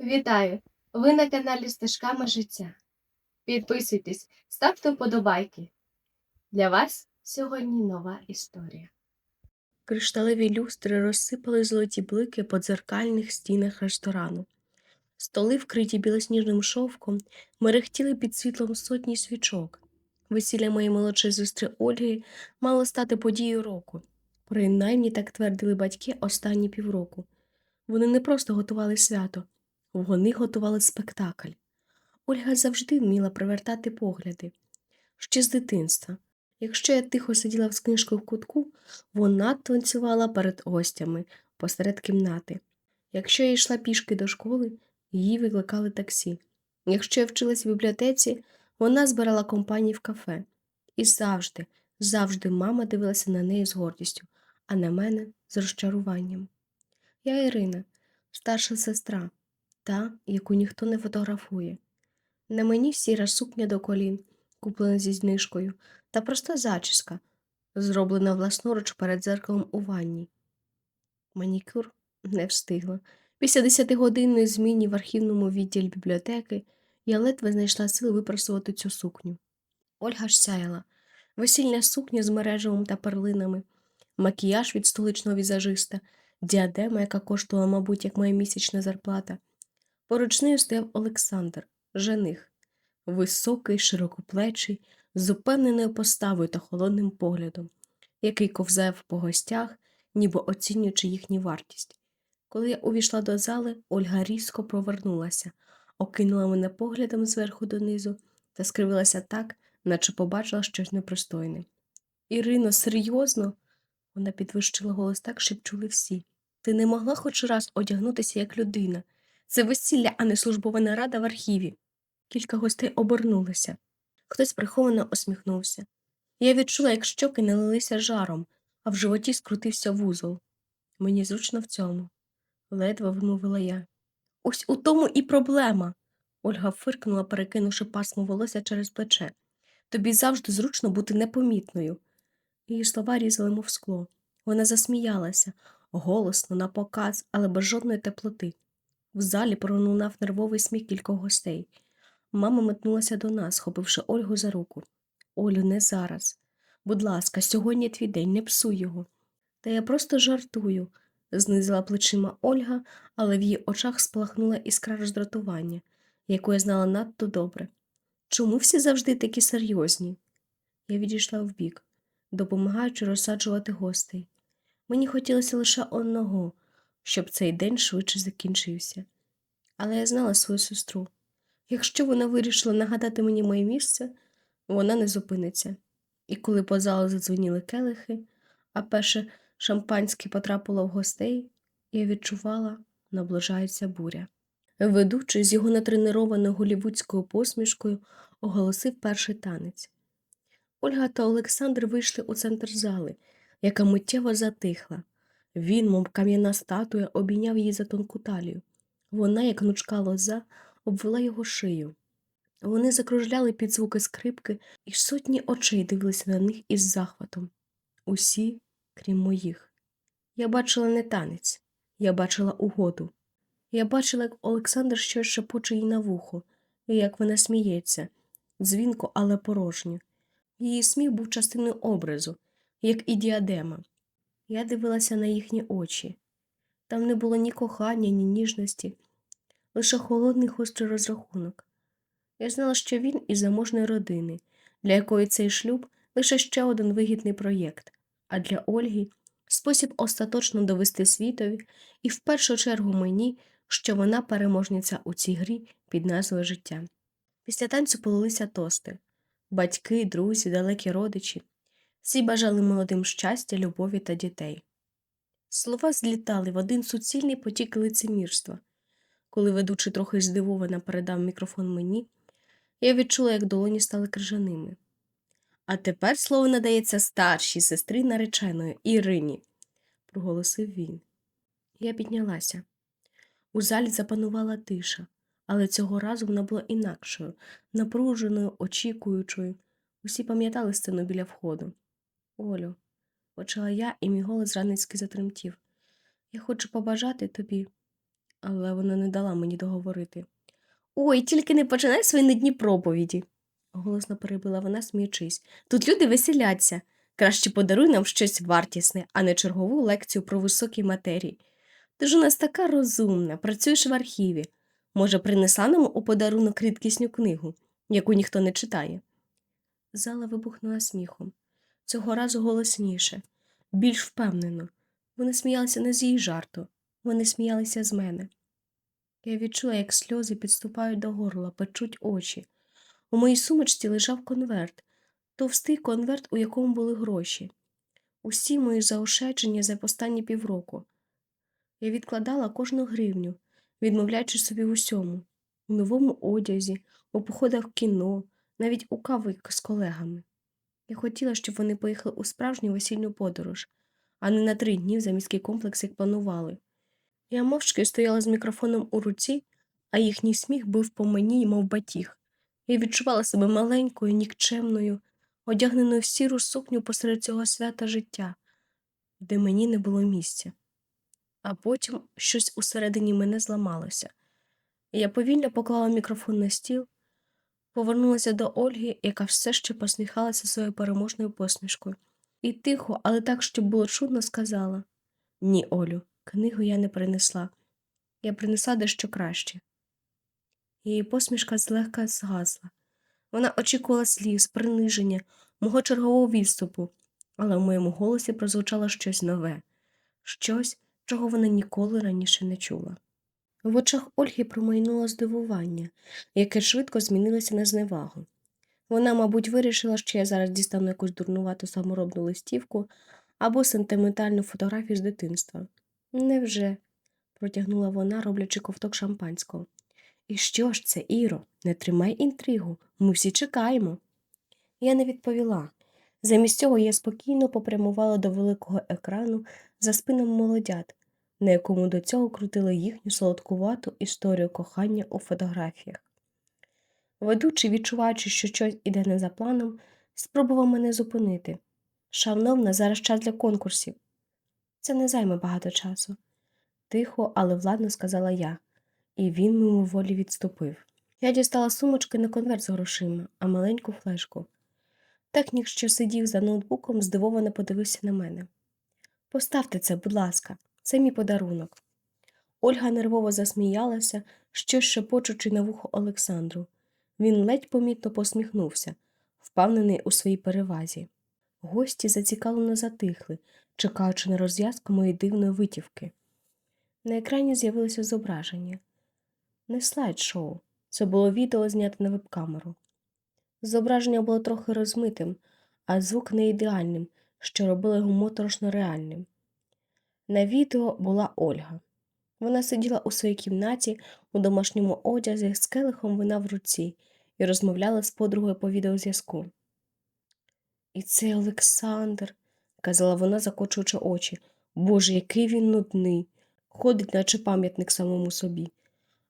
Вітаю! Ви на каналі Стежками життя. Підписуйтесь, ставте вподобайки. Для вас сьогодні нова історія. Кришталеві люстри розсипали золоті блики по дзеркальних стінах ресторану. Столи, вкриті білосніжним шовком, мерехтіли під світлом сотні свічок. Весілля моєї молодшої сестри Ольги мало стати подією року. Принаймні так твердили батьки останні півроку. Вони не просто готували свято, вони готували спектакль. Ольга завжди вміла привертати погляди. Ще з дитинства. Якщо я тихо сиділа з книжкою в кутку, вона танцювала перед гостями посеред кімнати. Якщо я йшла пішки до школи, її викликали таксі. Якщо я вчилась в бібліотеці, вона збирала компанії в кафе. І завжди, завжди мама дивилася на неї з гордістю, а на мене з розчаруванням. Я Ірина, старша сестра, та, яку ніхто не фотографує. На мені сіра сукня до колін, куплена зі знижкою, та проста зачіска, зроблена власноруч перед дзеркалом у ванні. Манікюр не встигла. Після десятигодинної зміни в архівному відділі бібліотеки я ледве знайшла сили випросувати цю сукню. Ольга ж сяяла. Весільна сукня з мережевом та перлинами, макіяж від столичного візажиста, діадема, яка коштувала, мабуть, як моя місячна зарплата. Поруч нею стояв Олександр, жених, високий, широкоплечий, з упевненою поставою та холодним поглядом, який ковзав по гостях, ніби оцінюючи їхню вартість. Коли я увійшла до зали, Ольга різко провернулася, окинула мене поглядом зверху донизу та скривилася так, наче побачила щось непристойне. Ірино, серйозно? Вона підвищила голос так, щоб чули всі. Ти не могла хоч раз одягнутися як людина. Це весілля, а не службова нарада в архіві. Кілька гостей обернулися. Хтось приховано усміхнувся. Я відчула, як щоки налилися жаром, а в животі скрутився вузол. Мені зручно в цьому, ледве вимовила я. Ось у тому і проблема. Ольга фиркнула, перекинувши пасмо волосся через плече. Тобі завжди зручно бути непомітною. Її слова різали, мов скло. Вона засміялася, голосно, на показ, але без жодної теплоти. В залі пролунав нервовий сміх кількох гостей. Мама метнулася до нас, схопивши Ольгу за руку. Олю, не зараз. Будь ласка, сьогодні твій день, не псуй його. Та я просто жартую, знизила плечима Ольга, але в її очах спалахнула іскра роздратування, яку я знала надто добре. Чому всі завжди такі серйозні? Я відійшла вбік, допомагаючи розсаджувати гостей. Мені хотілося лише одного, щоб цей день швидше закінчився. Але я знала свою сестру. Якщо вона вирішила нагадати мені моє місце, вона не зупиниться. І коли по залу задзвоніли келихи, а перше шампанське потрапило в гостей, я відчувала, наближається буря. Ведучий з його натренованою голівудською посмішкою оголосив перший танець. Ольга та Олександр вийшли у центр зали, яка миттєво затихла. Він, мов кам'яна статуя, обійняв її за тонку талію. Вона, як гнучка лоза, обвела його шию. Вони закружляли під звуки скрипки, і сотні очей дивилися на них із захватом. Усі, крім моїх. Я бачила не танець, я бачила угоду. Я бачила, як Олександр щось шепоче їй на вухо, і як вона сміється, дзвінко, але порожньо. Її сміх був частиною образу, як і діадема. Я дивилася на їхні очі. Там не було ні кохання, ні ніжності, лише холодний гострий розрахунок. Я знала, що він із заможної родини, для якої цей шлюб лише ще один вигідний проєкт, а для Ольги спосіб остаточно довести світові і в першу чергу мені, що вона переможниця у цій грі під назвою життя. Після танцю полилися тости батьки, друзі, далекі родичі. Всі бажали молодим щастя, любові та дітей. Слова злітали в один суцільний потік лицемірства. Коли ведучий трохи здивовано передав мікрофон мені, я відчула, як долоні стали крижаними. А тепер слово надається старшій сестрі нареченої Ірині, проголосив він. Я піднялася. У залі запанувала тиша, але цього разу вона була інакшою, напруженою, очікуючою. Усі пам'ятали сцену біля входу. Олю, почала я, і мій голос ранецьки затремтів. Я хочу побажати тобі. але вона не дала мені договорити. Ой, тільки не починай свої нудні проповіді, голосно перебила вона, сміючись. Тут люди веселяться. Краще подаруй нам щось вартісне, а не чергову лекцію про високі матерії. Ти ж у нас така розумна, працюєш в архіві. Може, принесла нам у подарунок рідкісну книгу, яку ніхто не читає. Зала вибухнула сміхом. Цього разу голосніше, більш впевнено. Вони сміялися не з її жарту, вони сміялися з мене. Я відчула, як сльози підступають до горла, печуть очі. У моїй сумочці лежав конверт, товстий конверт, у якому були гроші. Усі мої заощадження за останні півроку. Я відкладала кожну гривню, відмовляючи собі в усьому у новому одязі, у походах в кіно, навіть у кави з колегами. Я хотіла, щоб вони поїхали у справжню весільну подорож, а не на три дні за міський комплекс, як планували. Я мовчки стояла з мікрофоном у руці, а їхній сміх бив по мені, мов батіг. Я відчувала себе маленькою, нікчемною, одягненою в сіру сукню посеред цього свята життя, де мені не було місця. А потім щось усередині мене зламалося. Я повільно поклала мікрофон на стіл, повернулася до Ольги, яка все ще посміхалася своєю переможною посмішкою, і тихо, але так, щоб було чудно, сказала Ні, Олю, книгу я не принесла. Я принесла дещо краще. Її посмішка злегка згасла. Вона очікувала сліз, приниження, мого чергового відступу, але в моєму голосі прозвучало щось нове, щось, чого вона ніколи раніше не чула. В очах Ольги промайнуло здивування, яке швидко змінилося на зневагу. Вона, мабуть, вирішила, що я зараз дістану якусь дурнувату саморобну листівку або сентиментальну фотографію з дитинства. Невже? протягнула вона, роблячи ковток шампанського. І що ж це, Іро, не тримай інтригу, ми всі чекаємо. Я не відповіла. Замість цього я спокійно попрямувала до великого екрану за спинами молодят, на якому до цього крутили їхню солодкувату історію кохання у фотографіях. Ведучий, відчуваючи, що щось іде не за планом, спробував мене зупинити. Шановна, зараз час для конкурсів. Це не займе багато часу. Тихо, але владно сказала я, і він мимоволі відступив. Я дістала сумочки не конверт з грошима, а маленьку флешку. Технік, що сидів за ноутбуком, здивовано подивився на мене. Поставте це, будь ласка, це мій подарунок. Ольга нервово засміялася, щось шепочучи на вухо Олександру. Він ледь помітно посміхнувся, впевнений у своїй перевазі. Гості зацікавлено затихли, чекаючи на розв'язку моєї дивної витівки. На екрані з'явилося зображення. Не слайд-шоу, це було відео знято на веб-камеру. Зображення було трохи розмитим, а звук не ідеальним, що робило його моторошно реальним. На відео була Ольга. Вона сиділа у своїй кімнаті у домашньому одязі з келихом вина в руці і розмовляла з подругою по відеозв'язку. І це Олександр, казала вона, закочуючи очі. Боже, який він нудний, ходить, наче пам'ятник самому собі.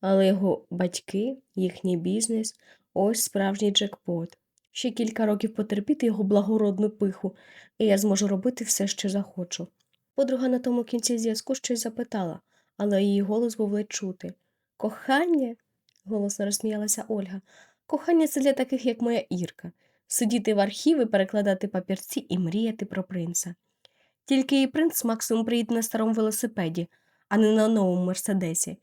Але його батьки, їхній бізнес ось справжній джекпот. Ще кілька років потерпіти його благородну пиху, і я зможу робити все, що захочу. Подруга на тому кінці зв'язку щось запитала, але її голос був ледь чути. Кохання? голосно розсміялася Ольга. Кохання це для таких, як моя Ірка. Сидіти в архіви, перекладати папірці і мріяти про принца. Тільки її принц максимум приїде на старому велосипеді, а не на новому мерседесі.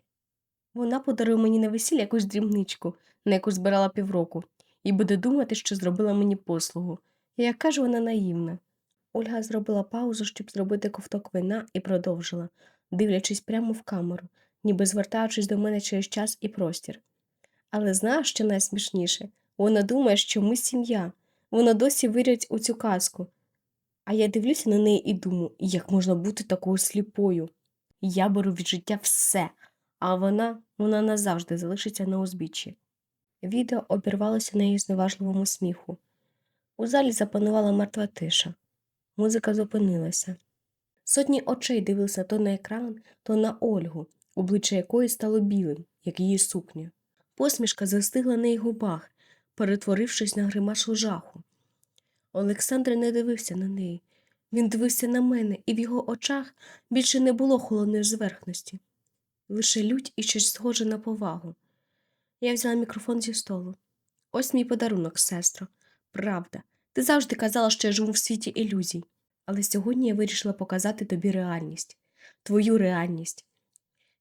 Вона подарує мені на весілля якусь дрібничку, на яку збирала півроку, і буде думати, що зробила мені послугу. І яка ж вона наївна. Ольга зробила паузу, щоб зробити ковток вина, і продовжила, дивлячись прямо в камеру, ніби звертаючись до мене через час і простір. Але знаєш, що найсмішніше? Вона думає, що ми сім'я. Вона досі вірить у цю казку. А я дивлюся на неї і думаю, як можна бути такою сліпою. Я беру від життя все, а вона, вона назавжди залишиться на узбіччі. Відео обірвалося на її зневажливому сміху. У залі запанувала мертва тиша. Музика зупинилася. Сотні очей дивилися то на екран, то на Ольгу, обличчя якої стало білим, як її сукня. Посмішка застигла на її губах, перетворившись на гримашу жаху. Олександр не дивився на неї. Він дивився на мене, і в його очах більше не було холодної зверхності. лише лють і щось схоже на повагу. Я взяла мікрофон зі столу. Ось мій подарунок, сестро. Правда, ти завжди казала, що я живу в світі ілюзій. Але сьогодні я вирішила показати тобі реальність, твою реальність.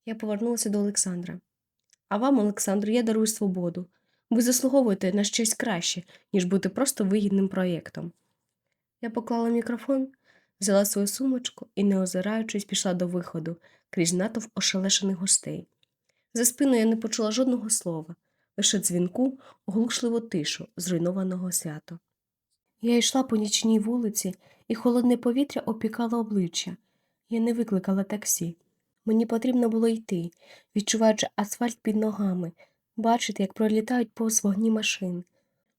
Я повернулася до Олександра. А вам, Олександр, я дарую свободу. Ви заслуговуєте на щось краще, ніж бути просто вигідним проєктом. Я поклала мікрофон, взяла свою сумочку і, не озираючись, пішла до виходу крізь натовп ошелешених гостей. За спиною я не почула жодного слова, лише дзвінку, оглушливу тишу зруйнованого свята. Я йшла по нічній вулиці, і холодне повітря опікало обличчя. Я не викликала таксі. Мені потрібно було йти, відчуваючи асфальт під ногами, бачити, як пролітають повз вогні машин.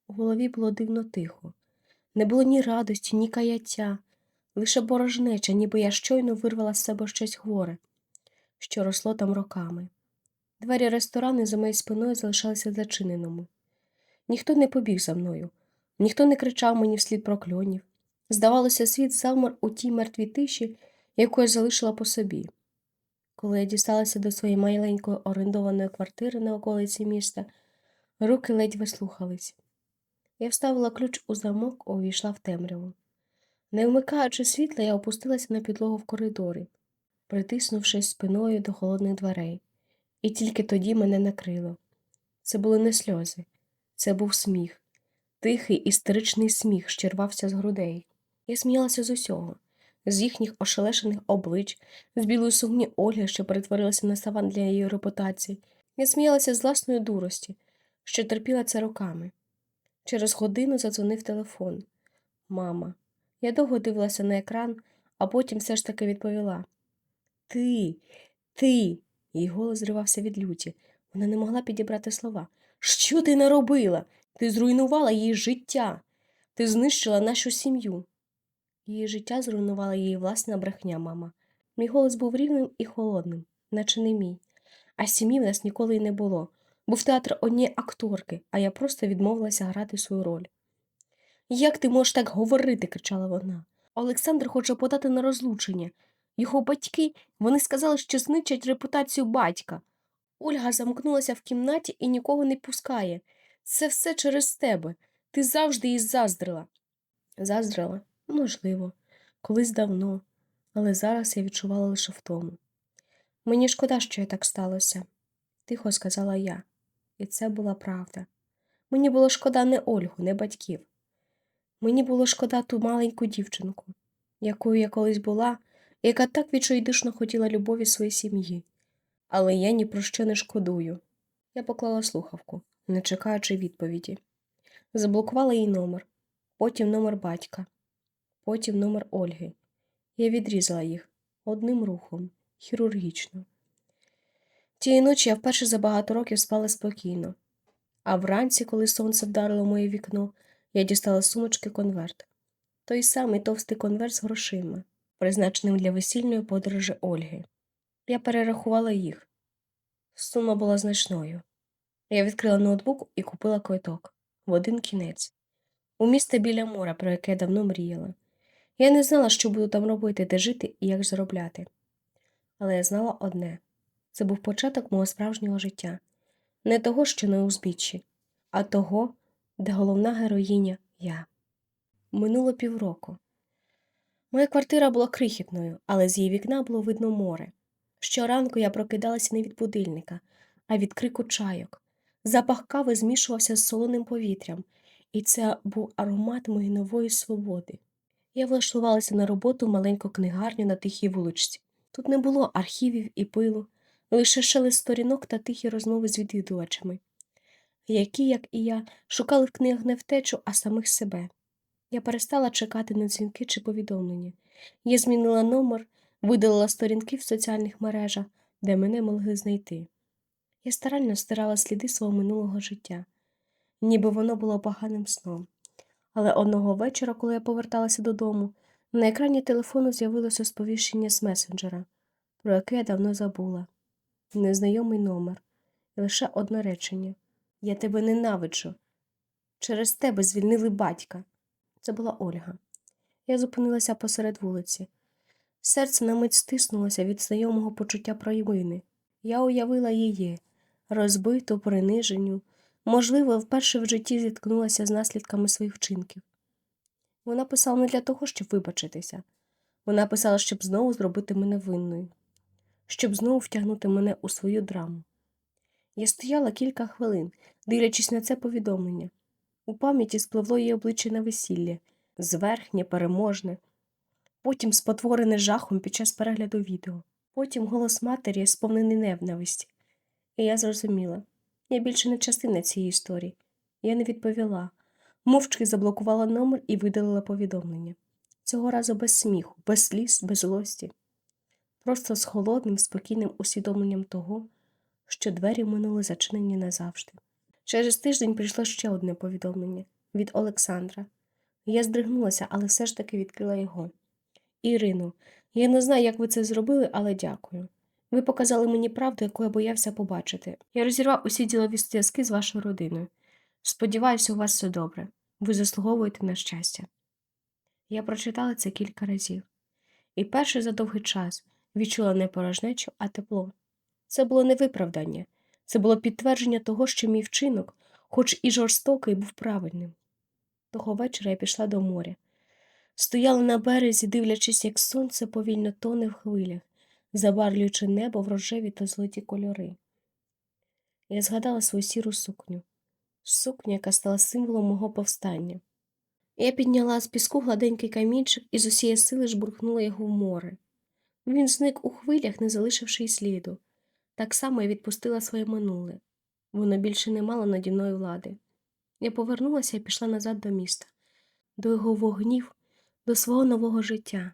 У голові було дивно тихо. Не було ні радості, ні каяття, лише порожнеча, ніби я щойно вирвала з себе щось хворе, що росло там роками. Двері ресторану за моєю спиною залишалися зачиненими. Ніхто не побіг за мною, ніхто не кричав мені вслід прокльонів. Здавалося, світ завмер у тій мертвій тиші, яку я залишила по собі. Коли я дісталася до своєї маленької орендованої квартири на околиці міста, руки ледь вислухались. Я вставила ключ у замок, увійшла в темряву. Не вмикаючи світла, я опустилася на підлогу в коридорі, притиснувшись спиною до холодних дверей. І тільки тоді мене накрило. Це були не сльози, це був сміх, тихий істеричний сміх, щорвався з грудей. Я сміялася з усього, з їхніх ошелешених облич, з білої сумні Ольги, що перетворилася на саван для її репутації. Я сміялася з власної дурості, що терпіла це роками. Через годину задзвонив телефон. Мама. Я довго дивилася на екран, а потім все ж таки відповіла. Ти, ти. Її голос зривався від люті. Вона не могла підібрати слова. Що ти наробила? Ти зруйнувала її життя. Ти знищила нашу сім'ю. Її життя зруйнувала її власна брехня, мама. Мій голос був рівним і холодним, наче не мій. А сім'ї в нас ніколи й не було. Був театр однієї акторки, а я просто відмовилася грати свою роль. Як ти можеш так говорити? кричала вона. Олександр хоче подати на розлучення. Його батьки вони сказали, що зничать репутацію батька. Ольга замкнулася в кімнаті і нікого не пускає. Це все через тебе. Ти завжди їй заздрила. Заздрила? Можливо, колись давно, але зараз я відчувала лише втому. Мені шкода, що я так сталося, тихо сказала я, і це була правда. Мені було шкода не Ольгу, не батьків. Мені було шкода ту маленьку дівчинку, якою я колись була, яка так відчайдушно хотіла любові своїй сім'ї. Але я ні про що не шкодую. Я поклала слухавку, не чекаючи відповіді. Заблокувала їй номер, потім номер батька, потім номер Ольги. Я відрізала їх одним рухом, хірургічно. Тієї ночі я вперше за багато років спала спокійно, а вранці, коли сонце вдарило моє вікно, я дістала сумочки конверт. Той самий товстий конверт з грошима, призначеним для весільної подорожі Ольги. Я перерахувала їх. Сума була значною. Я відкрила ноутбук і купила квиток в один кінець. У місто біля моря, про яке я давно мріяла. Я не знала, що буду там робити, де жити і як заробляти. Але я знала одне це був початок мого справжнього життя, не того, що на узбіччі, а того, де головна героїня я. Минуло півроку. Моя квартира була крихітною, але з її вікна було видно море. Щоранку я прокидалася не від будильника, а від крику чайок. Запах кави змішувався з солоним повітрям, і це був аромат моєї нової свободи. Я влаштувалася на роботу в маленьку книгарню на тихій вуличці. Тут не було архівів і пилу, лише шелест сторінок та тихі розмови з відвідувачами, які, як і я, шукали в книгах не втечу, а самих себе. Я перестала чекати на дзвінки чи повідомлення. Я змінила номер, видалила сторінки в соціальних мережах, де мене могли знайти. Я старально стирала сліди свого минулого життя, ніби воно було поганим сном. Але одного вечора, коли я поверталася додому, на екрані телефону з'явилося сповіщення з месенджера, про яке я давно забула. Незнайомий номер, і лише одне речення Я тебе ненавиджу. Через тебе звільнили батька. Це була Ольга. Я зупинилася посеред вулиці. Серце на мить стиснулося від знайомого почуття провини. Я уявила її, розбиту, приниженю, можливо, вперше в житті зіткнулася з наслідками своїх вчинків. Вона писала не для того, щоб вибачитися. Вона писала, щоб знову зробити мене винною, щоб знову втягнути мене у свою драму. Я стояла кілька хвилин, дивлячись на це повідомлення. У пам'яті спливло її обличчя на весілля, зверхнє, переможне, потім спотворене жахом під час перегляду відео, потім голос матері, сповнений ненависті. І я зрозуміла, я більше не частина цієї історії. Я не відповіла, мовчки заблокувала номер і видалила повідомлення. Цього разу без сміху, без сліз, без злості. Просто з холодним, спокійним усвідомленням того, що двері минули зачинені назавжди. Через тиждень прийшло ще одне повідомлення від Олександра. Я здригнулася, але все ж таки відкрила його. Ірино, я не знаю, як ви це зробили, але дякую. Ви показали мені правду, яку я боявся побачити. Я розірвав усі ділові зв'язки з вашою родиною. Сподіваюся, у вас все добре. Ви заслуговуєте на щастя. Я прочитала це кілька разів, і перше за довгий час відчула не порожнечу, а тепло. Це було не виправдання, це було підтвердження того, що мій вчинок, хоч і жорстокий, був правильним. Того вечора я пішла до моря. Стояла на березі, дивлячись, як сонце повільно тоне в хвилях, забарвлюючи небо в рожеві та золоті кольори. Я згадала свою сіру сукню, сукню, яка стала символом мого повстання. Я підняла з піску гладенький камінчик і з усієї сили жбурхнула його в море. Він зник у хвилях, не залишивши й сліду. Так само я відпустила своє минуле. Воно більше не мало наді мною влади. Я повернулася і пішла назад до міста, до його вогнів, до свого нового життя.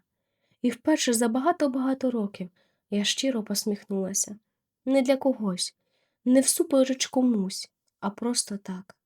І вперше за багато-багато років я щиро посміхнулася. Не для когось, не всупереч комусь, а просто так.